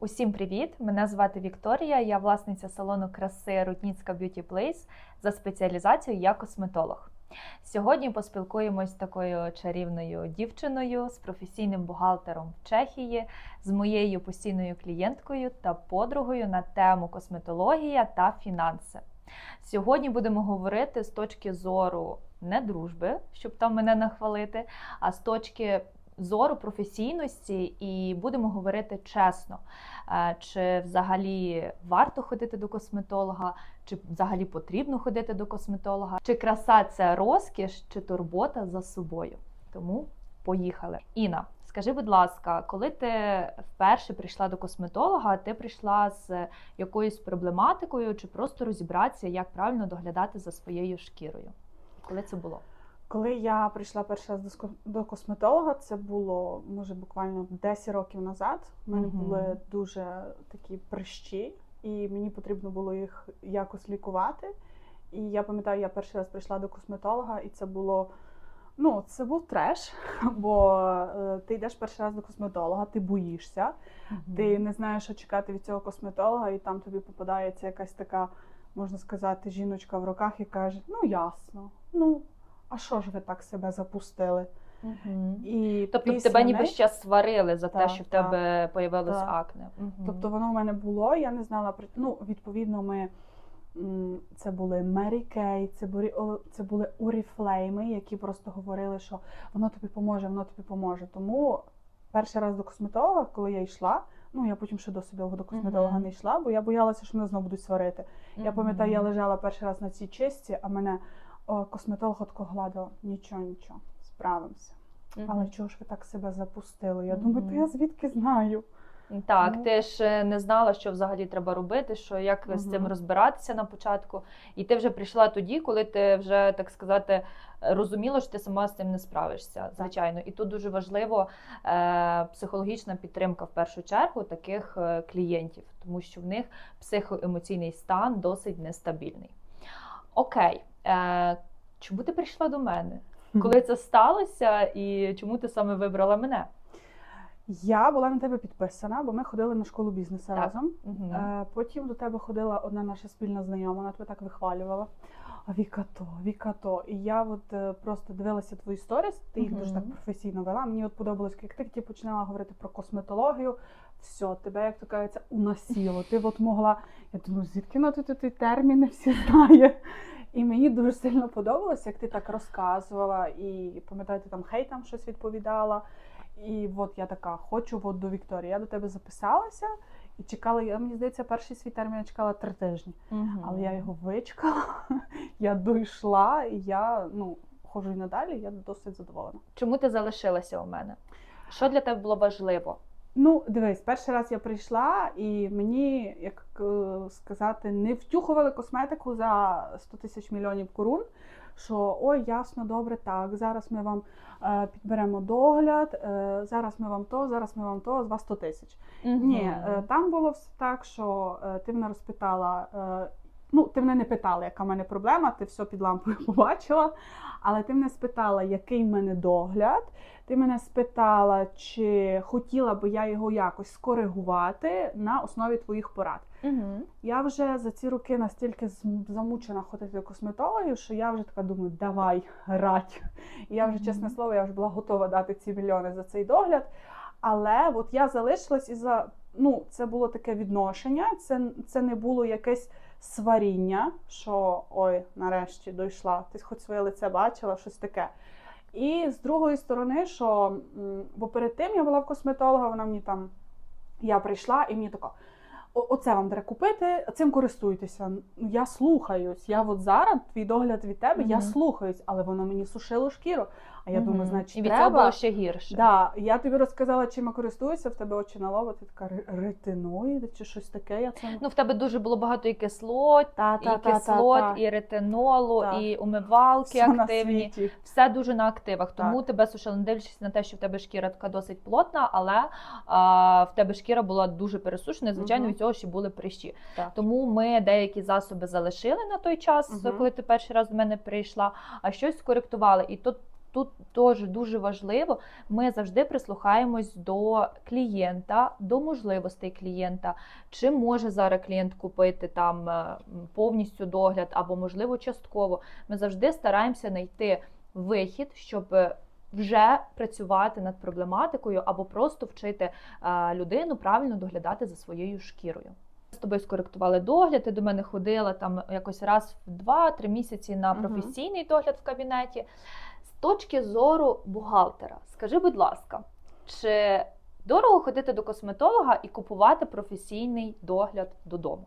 Усім привіт! Мене звати Вікторія. Я власниця салону краси Рудніцька Beauty Place за спеціалізацією я косметолог. Сьогодні поспілкуємось з такою чарівною дівчиною, з професійним бухгалтером в Чехії, з моєю постійною клієнткою та подругою на тему косметологія та фінанси. Сьогодні будемо говорити з точки зору не дружби, щоб там мене нахвалити, а з точки зору професійності, і будемо говорити чесно, е, чи взагалі варто ходити до косметолога, чи взагалі потрібно ходити до косметолога, чи краса це розкіш, чи турбота за собою. Тому поїхали. Іна, скажи, будь ласка, коли ти вперше прийшла до косметолога, ти прийшла з якоюсь проблематикою, чи просто розібратися, як правильно доглядати за своєю шкірою? Коли це було? Коли я прийшла перший раз до косметолога, це було може буквально 10 років назад. У мене Мгм. були дуже такі прищі, і мені потрібно було їх якось лікувати. І я пам'ятаю, я перший раз прийшла до косметолога, і це було. Ну, це був треш, бо е, ти йдеш перший раз до косметолога, ти боїшся, ти не знаєш, що чекати від цього косметолога, і там тобі попадається якась така, можна сказати, жіночка в руках і каже: Ну ясно, ну а що ж ви так себе запустили? Мгм. І Тобто після тебе ніби неї- ще сварили за те, Так, що в так, тебе появилось так. акне. Мгм. Тобто воно в мене було, я не знала при ну, відповідно, ми м, це були Mary Kay, це були о- це були Oriflame, які просто говорили, що воно тобі поможе, воно тобі поможе. Тому перший раз до косметолога, коли я йшла, ну я потім ще досить довго до косметолога Мгм. не йшла, бо я боялася, що мене знову будуть сварити. Я пам'ятаю, я Мгм. лежала перший раз на цій чисті, а мене о, косметолог отко гладила. Нічого, нічого, справимося. Мгм. Але чого ж ви так себе запустили? Я Мгм. думаю, то я звідки знаю? Так, Ну. ти ж е, не знала, що взагалі треба робити, що як з цим розбиратися на початку. І ти вже прийшла тоді, коли ти вже так сказати розуміла, що ти сама з цим не справишся, звичайно. І тут дуже важливо е, психологічна підтримка в першу чергу таких е, клієнтів, тому що в них психоемоційний стан досить нестабільний. Окей, е, чому ти прийшла до мене? Коли це сталося, і чому ти саме вибрала мене? Я була на тебе підписана, бо ми ходили на школу бізнесу Так. разом. Мгм. Е, потім до тебе ходила одна наша спільна знайома, вона тебе так вихвалювала. А Віка то, Віка то. І я от е, просто дивилася твої сторіс, ти їх дуже так професійно вела. Мені от подобалось, як ти тільки починала говорити про косметологію. Все, тебе, як то кажеться, уносіло. Ти от могла. Я думаю, звідки на ти ті терміни всі знає. І мені дуже сильно подобалось, як ти так розказувала, і пам'ятаю, ти там хейтам щось відповідала. І от я така, хочу от до Вікторії. Я до тебе записалася і чекала, я мені здається, перший свій термін я чекала три тижні. Мгм. Але я його вичекала, я дійшла, і я ну, ходжу і надалі, я досить задоволена. Чому ти залишилася у мене? Що для тебе було важливо? Ну, дивись, перший раз я прийшла, і мені, як е, сказати, не втюхували косметику за 100 тисяч мільйонів корун. Що ой, ясно, добре, так. Зараз ми вам е, підберемо догляд, е, зараз ми вам то, зараз ми вам то, з вас 100 тисяч. Ні, е, там було все так, що е, ти мене розпитала. е, Ну, ти мене не питала, яка в мене проблема, ти все під лампою побачила. Але ти мене спитала, який в мене догляд. Ти мене спитала, чи хотіла би я його якось скоригувати на основі твоїх порад. Угу. Я вже за ці роки настільки замучена ходити до косметологів, що я вже така думаю, давай, радь. І я вже, Мгм. чесне слово, я вже була готова дати ці мільйони за цей догляд. Але от я залишилась і за ну, це було таке відношення, це, це не було якесь сваріння, що ой, нарешті дійшла, ти хоч своє лице бачила, щось таке. І з другої сторони, що бо перед тим я була в косметолога, вона мені там, я прийшла і мені така. «О- Оце вам треба купити, цим користуйтеся. Я слухаюсь. Я от зараз твій догляд від тебе, я слухаюсь, але воно мені сушило шкіру. А я думаю, значить, і від треба. цього було ще гірше. Да, я тобі розказала, чим я користуюся, в тебе очі на лоба, ти така «Ре- ретиноїд чи щось таке. Я це Ну, в тебе дуже було багато і кислот, та, і кислот, і ретинолу, Так. і умивалки Все активні. Все дуже на активах. Тому Так. тебе сушили, не дивлячись на те, що в тебе шкіра така досить плотна, але а, в тебе шкіра була дуже пересушена. і, Звичайно, Мгм. від цього ще були прищі. Так. Тому ми деякі засоби залишили на той час, Мгм. коли ти перший раз до мене прийшла, а щось скоректували. І тут тут теж дуже важливо, ми завжди прислухаємось до клієнта, до можливостей клієнта, чи може зараз клієнт купити там е, повністю догляд або можливо частково. Ми завжди стараємося знайти вихід, щоб е, вже працювати над проблематикою або просто вчити е, людину правильно доглядати за своєю шкірою. З тобою скоректували догляд, ти до мене ходила там якось раз в 2-3 місяці на професійний догляд в кабінеті. Точки зору бухгалтера, скажи, будь ласка, чи дорого ходити до косметолога і купувати професійний догляд додому?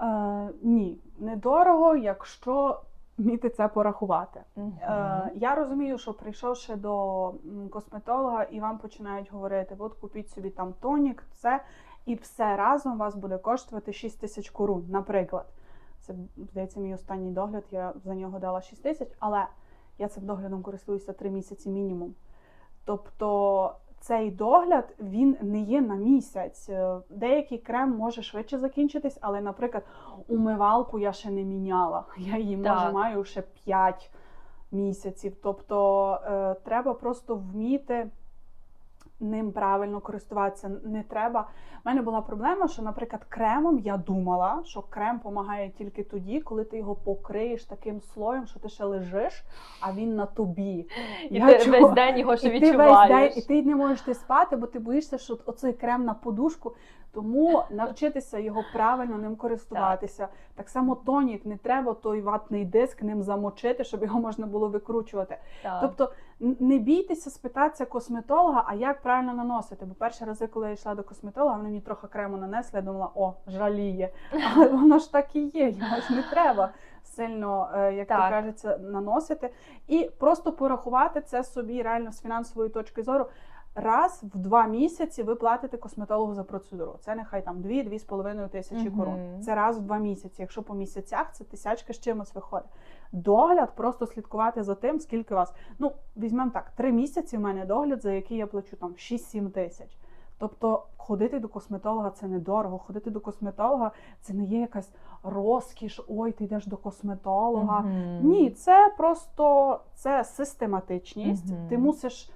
Е, ні, недорого, якщо вміти це порахувати. Е, я розумію, що прийшовши до косметолога і вам починають говорити: от купіть собі там тонік, це і все разом вас буде коштувати 6 тисяч корун, наприклад. Це здається, мій останній догляд. Я за нього дала 6 тисяч, але я цим доглядом користуюся три місяці мінімум. Тобто цей догляд він не є на місяць. Е, Деякий крем може швидше закінчитись, але, наприклад, умивалку я ще не міняла. Я її може Так. маю ще 5 місяців. Тобто е, треба просто вміти ним правильно користуватися. Не треба. У мене була проблема, що, наприклад, кремом я думала, що крем допомагає тільки тоді, коли ти його покриєш таким слоєм, що ти ще лежиш, а він на тобі. І Я ти чого? весь день його ще І ти весь день, і ти не можеш ти спати, бо ти боїшся, що оцей крем на подушку. Тому навчитися його правильно ним користуватися. Так, само тонік, не треба той ватний диск ним замочити, щоб його можна було викручувати. Так. Тобто не бійтеся спитатися косметолога, а як правильно наносити. Бо перші рази, коли я йшла до косметолога, вони мені трохи крему нанесли, я думала, о, жаліє. Але воно ж так і є, його ж не треба сильно, як як то кажеться, наносити. І просто порахувати це собі реально з фінансової точки зору. Раз в два місяці ви платите косметологу за процедуру. Це нехай там 2-2,5 тисячі корон. Це раз в два місяці. Якщо по місяцях це тисячка з чимось виходить. Догляд просто слідкувати за тим, скільки вас. Ну, візьмемо так, три місяці в мене догляд, за який я плачу там 6-7 тисяч. Тобто ходити до косметолога це недорого. Ходити до косметолога це не є якась розкіш, ой, ти йдеш до косметолога. Мгм. Ні, це просто це систематичність. Мгм. Ти мусиш.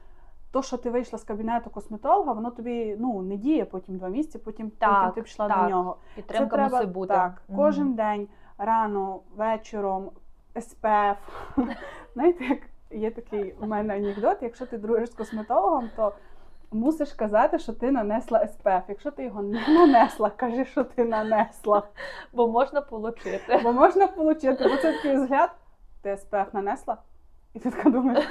То, що ти вийшла з кабінету косметолога, воно тобі ну не діє потім два місяці, потім, Так, потім ти пішла так. до нього. Підтримка це треба мусить бути. так. Мгм. Кожен день, рано, вечором, СПФ. Знаєте, як є такий у мене анекдот, якщо ти дружиш з косметологом, то мусиш казати, що ти нанесла СПФ. Якщо ти його не нанесла, кажи, що ти нанесла. Бо можна отримати. Бо можна отримати, бо це такий взгляд, ти СПФ нанесла? І ти така думаєш.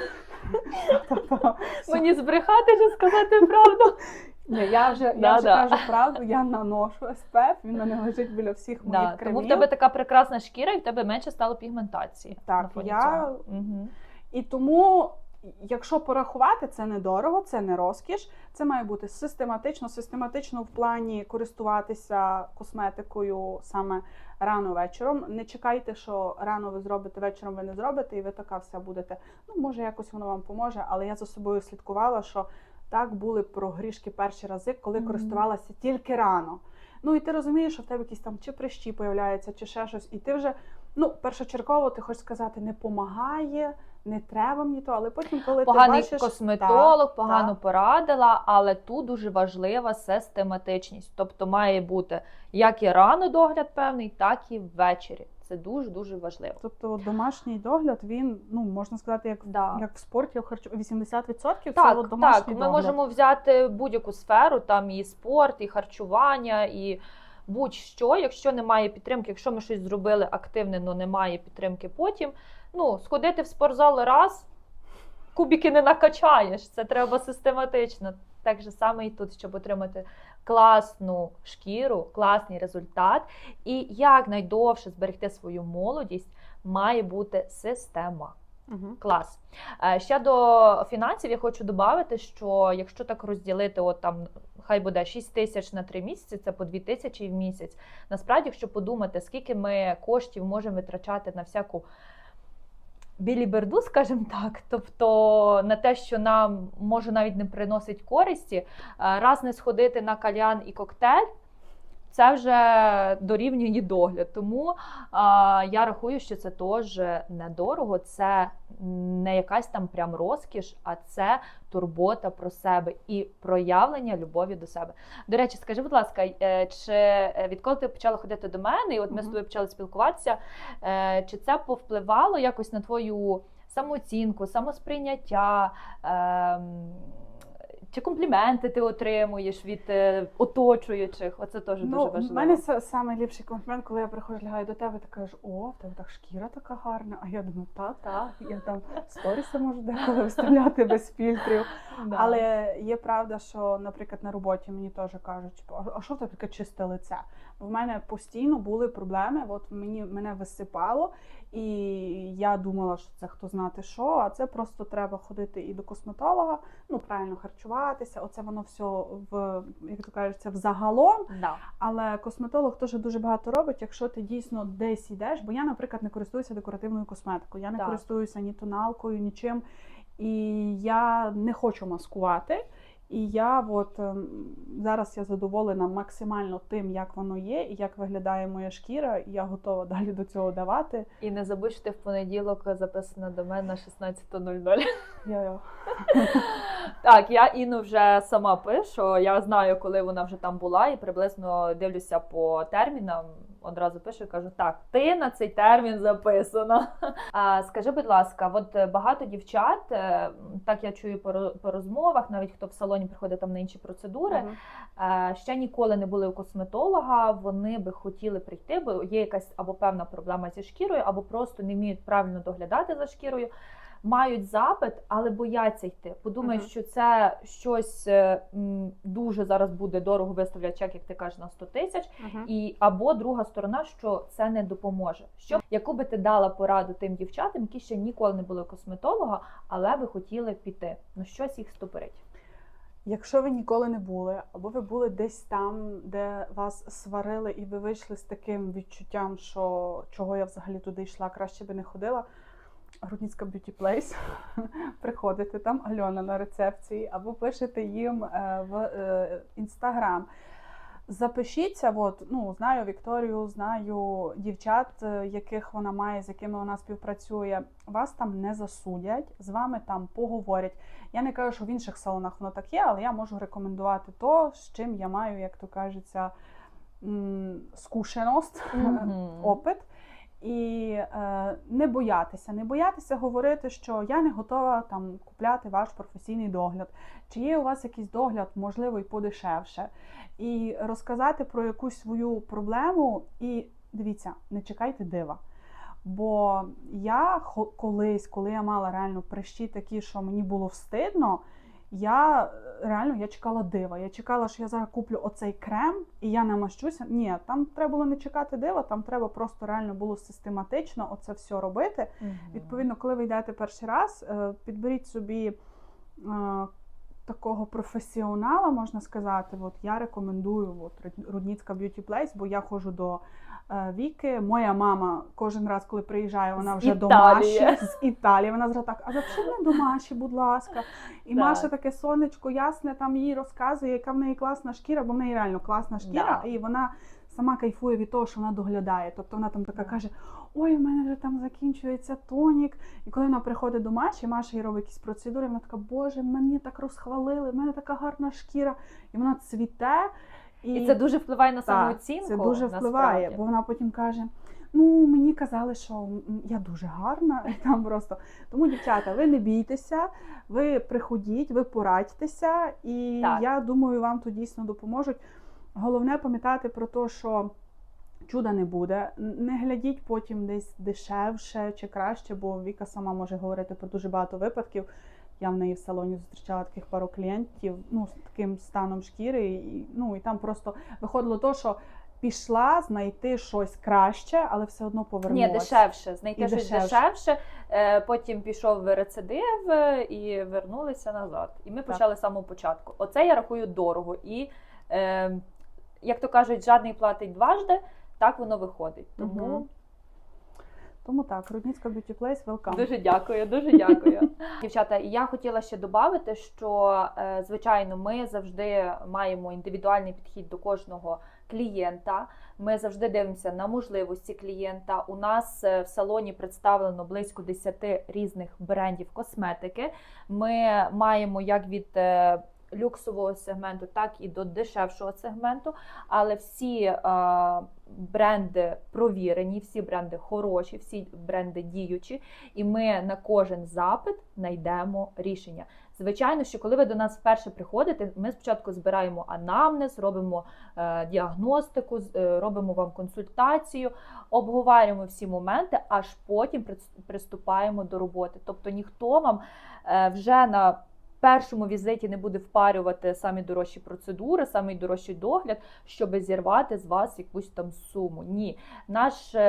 Тобто, Мені збрехати чи сказати правду. Ні, я вже, я Да, вже да. кажу правду, я наношу СПФ, він у мене лежить біля всіх моїх Да, кремів. тому в тебе така прекрасна шкіра, і в тебе менше стало пігментації. Так, фоні я- цього. Мгм. І тому, якщо порахувати, це недорого, це не розкіш. Це має бути систематично, систематично в плані користуватися косметикою саме рано вечором. Не чекайте, що рано ви зробите, вечором ви не зробите, і ви така вся будете. Ну, може, якось воно вам поможе, але я за собою слідкувала, що так були прогрішки перші рази, коли Мгм. користувалася тільки рано. Ну і ти розумієш, що в тебе якісь там чи прищі появляються, чи ще щось, і ти вже ну першочергово ти хочеш сказати, не помагає, не треба мені то, але потім, коли Поганий ти бачиш, косметолог, Так, погано так. порадила, але тут дуже важлива систематичність. Тобто має бути як і рано догляд певний, так і ввечері. Це дуже дуже важливо. Тобто домашній догляд, він ну можна сказати, як, Да. як в спорті, в харчу 80% це Так, от домашній так, ми догляд. можемо взяти будь-яку сферу, там і спорт, і харчування, і будь-що. Якщо немає підтримки, якщо ми щось зробили активне, але немає підтримки потім. Ну, сходити в спортзал раз, кубики не накачаєш. Це треба систематично. Так же саме і тут, щоб отримати класну шкіру, класний результат і якнайдовше зберегти свою молодість, має бути система. Мгм. Клас. Е, Ще до фінансів я хочу додати, що якщо так розділити, от там хай буде 6 тисяч на 3 місяці, це по 2 тисячі в місяць. Насправді, якщо подумати, скільки ми коштів можемо витрачати на всяку біліберду, скажімо так, тобто на те, що нам може навіть не приносить користі, е, раз не сходити на кальян і коктейль. Це вже дорівнює догляд. Тому а, я рахую, що це теж недорого, це не якась там прям розкіш, а це турбота про себе і проявлення любові до себе. До речі, скажи, будь ласка, е, чи е, відколи ти почала ходити до мене, і от ми з тобою почали спілкуватися, е, чи це повпливало якось на твою самооцінку, самосприйняття? ем, Чи компліменти ти отримуєш від е, оточуючих? Оце теж дуже Ну, важливо. У мене саме ліпший комплімент, коли я приходжу, лягаю до тебе, ти кажеш, о, в тебе так шкіра така гарна. А я думаю, та, та, я там сторіси можу деколи вставляти без фільтрів. Да. Але є правда, що, наприклад, на роботі мені теж кажуть, типу, «А- що тебе таке чисте лице? В мене постійно були проблеми. От мені мене висипало, і я думала, що це хто знати що, а це просто треба ходити і до косметолога, ну правильно харчуватися. Оце воно все в як то кажеться, в загалом. Да. Але косметолог теж дуже багато робить, якщо ти дійсно десь йдеш. Бо я, наприклад, не користуюся декоративною косметикою, я не Так. користуюся ні тоналкою, нічим. І я не хочу маскувати. І я от ем, зараз я задоволена максимально тим, як воно є, і як виглядає моя шкіра, і я готова далі до цього давати. І не забудь, що ти в понеділок записана до мене на 16.00. Я Так, я Іну вже сама пишу. Я знаю, коли вона вже там була, і приблизно дивлюся по термінам. Одразу пишу і кажу: так, ти на цей термін записана. А, скажи, будь ласка, от багато дівчат, е, так я чую по, по розмовах, навіть хто в салоні приходить там на інші процедури, е, ще ніколи не були у косметолога. Вони би хотіли прийти, бо є якась або певна проблема зі шкірою, або просто не вміють правильно доглядати за шкірою. Мають запит, але бояться йти. Подумають, Мгм. що це щось е, м, дуже зараз буде дорого виставлять чек, як ти кажеш, на 100 тисяч. Мгм. І або друга сторона, що це не допоможе. Що яку би ти дала пораду тим дівчатам, які ще ніколи не були косметолога, але би хотіли піти. Ну щось їх стопорить. Якщо ви ніколи не були, або ви були десь там, де вас сварили, і ви вийшли з таким відчуттям, що чого я взагалі туди йшла, краще би не ходила. Грудницька Beauty Place. Приходите там Альона на рецепції, або пишете їм е, в інстаграм. Запишіться, от, ну, знаю Вікторію, знаю дівчат, е, яких вона має, з якими вона співпрацює. Вас там не засудять, з вами там поговорять. Я не кажу, що в інших салонах воно так є, але я можу рекомендувати то, з чим я маю, як то кажеться, м, скушеність, опит. І е, не боятися, не боятися говорити, що я не готова там купляти ваш професійний догляд. Чи є у вас якийсь догляд, можливо, і подешевше, і розказати про якусь свою проблему. І дивіться, не чекайте дива. Бо я колись, коли я мала реально прищі такі, що мені було встидно, я е, реально я чекала дива. Я чекала, що я зараз куплю оцей крем і я намащуся. Ні, там треба було не чекати дива, там треба просто реально було систематично оце все робити. Відповідно, коли ви йдете перший раз, е, підберіть собі е, такого професіонала, можна сказати. От я рекомендую от, Рудніцька Beauty Place, бо я ходжу до е, Віки. Моя мама кожен раз, коли приїжджає, вона вже до Італії. З Італії. Вона зразу так, а запиши мене до Маші, будь ласка. І Так. Маша таке сонечко ясне, там їй розказує, яка в неї класна шкіра, бо в неї реально класна шкіра, Да. і вона сама кайфує від того, що вона доглядає. Тобто вона там така каже: Ой, у мене вже там закінчується тонік. І коли вона приходить до Маші, Маша їй робить якісь процедури, вона така, Боже, мені так розхвалили, в мене така гарна шкіра, і вона цвіте. І це дуже впливає на самооцінку. Це дуже впливає, насправді. бо вона потім каже: ну мені казали, що я дуже гарна, і там просто тому, дівчата, ви не бійтеся, ви приходіть, ви порадьтеся, і Так. я думаю, вам тут дійсно допоможуть. Головне пам'ятати про те, що чуда не буде. Не глядіть потім десь дешевше чи краще, бо Віка сама може говорити про дуже багато випадків. Я в неї в салоні зустрічала таких пару клієнтів, ну з таким станом шкіри, і ну і там просто виходило то, що пішла знайти щось краще, але все одно Ні, дешевше. Знайти І щось дешевше. дешевше. Е, Потім пішов рецидив е, і вернулися назад. І ми почали з самого початку. Оце я рахую дорого. І е, як то кажуть, жадний платить дважди, так воно виходить. Тому. Тому так, Рудницька Beauty Place, welcome. Дуже дякую, дуже дякую. Дівчата, і я хотіла ще додати, що е, звичайно ми завжди маємо індивідуальний підхід до кожного клієнта. Ми завжди дивимося на можливості клієнта. У нас е, в салоні представлено близько 10 різних брендів косметики. Ми маємо як від е, люксового сегменту, так і до дешевшого сегменту. Але всі е, бренди провірені, всі бренди хороші, всі бренди діючі, і ми на кожен запит знайдемо рішення. Звичайно, що коли ви до нас вперше приходите, ми спочатку збираємо анамнез, робимо е, діагностику, е, робимо вам консультацію, обговорюємо всі моменти, аж потім приступаємо до роботи. Тобто ніхто вам е, вже на першому візиті не буде впарювати самі дорожчі процедури, самий дорожчий догляд, щоб зірвати з вас якусь там суму. Ні, наш, е,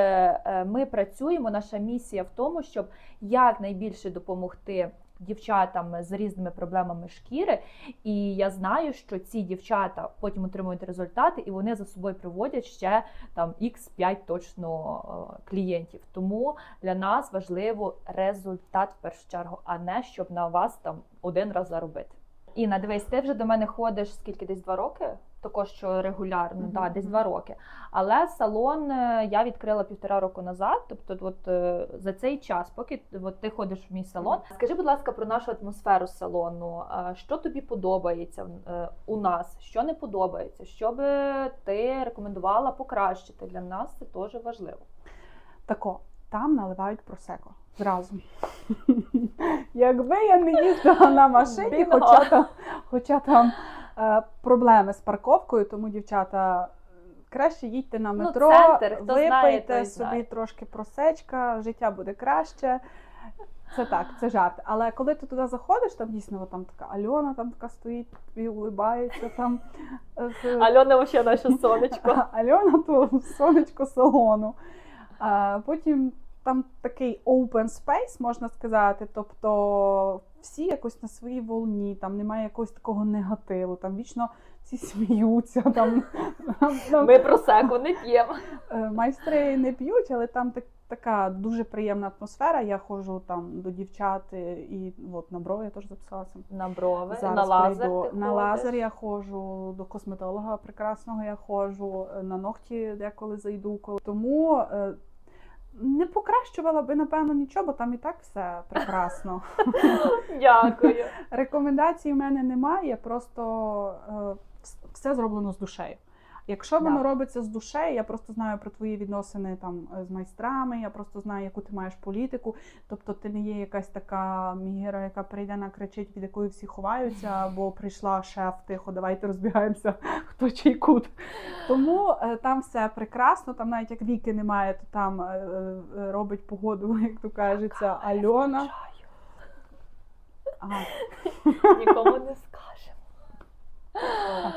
е, ми працюємо, наша місія в тому, щоб якнайбільше допомогти дівчатам з різними проблемами шкіри. І я знаю, що ці дівчата потім отримують результати, і вони за собою приводять ще там x5 точно е, клієнтів. Тому для нас важливо результат в першу чергу, а не щоб на вас там один раз заробити. Інна, дивись, ти вже до мене ходиш скільки десь два роки? Також що регулярно, Мгм, да, десь два роки. Але салон е, я відкрила півтора року назад. Тобто, от е, за цей час, поки от ти ходиш в мій салон, скажи, будь ласка, про нашу атмосферу салону. Що тобі подобається е, у нас? Що не подобається? Що би ти рекомендувала покращити для нас? Це теж важливо. Тако, там наливають просеко зразу. Якби я не їздила на машині, хоча там, хоча там проблеми з парковкою, тому дівчата. Краще їдьте на Ну, метро, центр, хто випийте знає, той собі знає. трошки просечка, життя буде краще. Це так, це жарт. Але коли ти туди заходиш, там дійсно там така Альона там така стоїть і улибається там. е, Альона ще наше сонечко. Альона то сонечко салону. А потім там такий open space, можна сказати. Тобто всі якось на своїй волні, там немає якогось такого негативу, там вічно всі сміються. Там, Ми про секу не п'ємо. е, майстри не п'ють, але там так, така дуже приємна атмосфера. Я ходжу там до дівчат і от на брови я теж записалася. На брови, Зараз на лазер. прийду. ти на лазер я ходжу, до косметолога прекрасного я ходжу, на ногті деколи зайду. Коли. Тому е, не покращувала би, напевно, нічого, бо там і так все прекрасно. Дякую. Рекомендацій в мене немає, просто е, все зроблено з душею. Якщо Да. воно робиться з душею, я просто знаю про твої відносини там е, з майстрами, я просто знаю, яку ти маєш політику. Тобто ти не є якась така мігера, яка прийде накричить, від якої всі ховаються, або прийшла шеф, тихо, давайте розбігаємося, хто чий кут. Тому е, там все прекрасно. Там навіть як віки немає, то там е, робить погоду, як то кажеться, Альона. Ага, Нікому не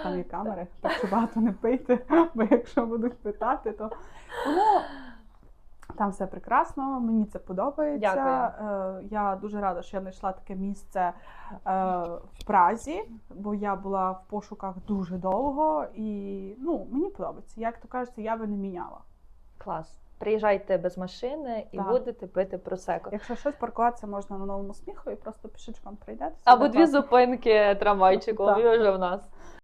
Там є камери, так що багато не пийте, бо якщо будуть питати, то тому там все прекрасно, мені це подобається. Е, Я дуже рада, що я знайшла таке місце е, в Празі, бо я була в пошуках дуже довго і ну, мені подобається. Як то кажеться, я би не міняла. Клас. Приїжджайте без машини і Так. будете пити просеко. Якщо щось паркуватися можна на новому сміху і просто пішечком прийдете. Або дві зупинки трамвайчиком, і вже в нас.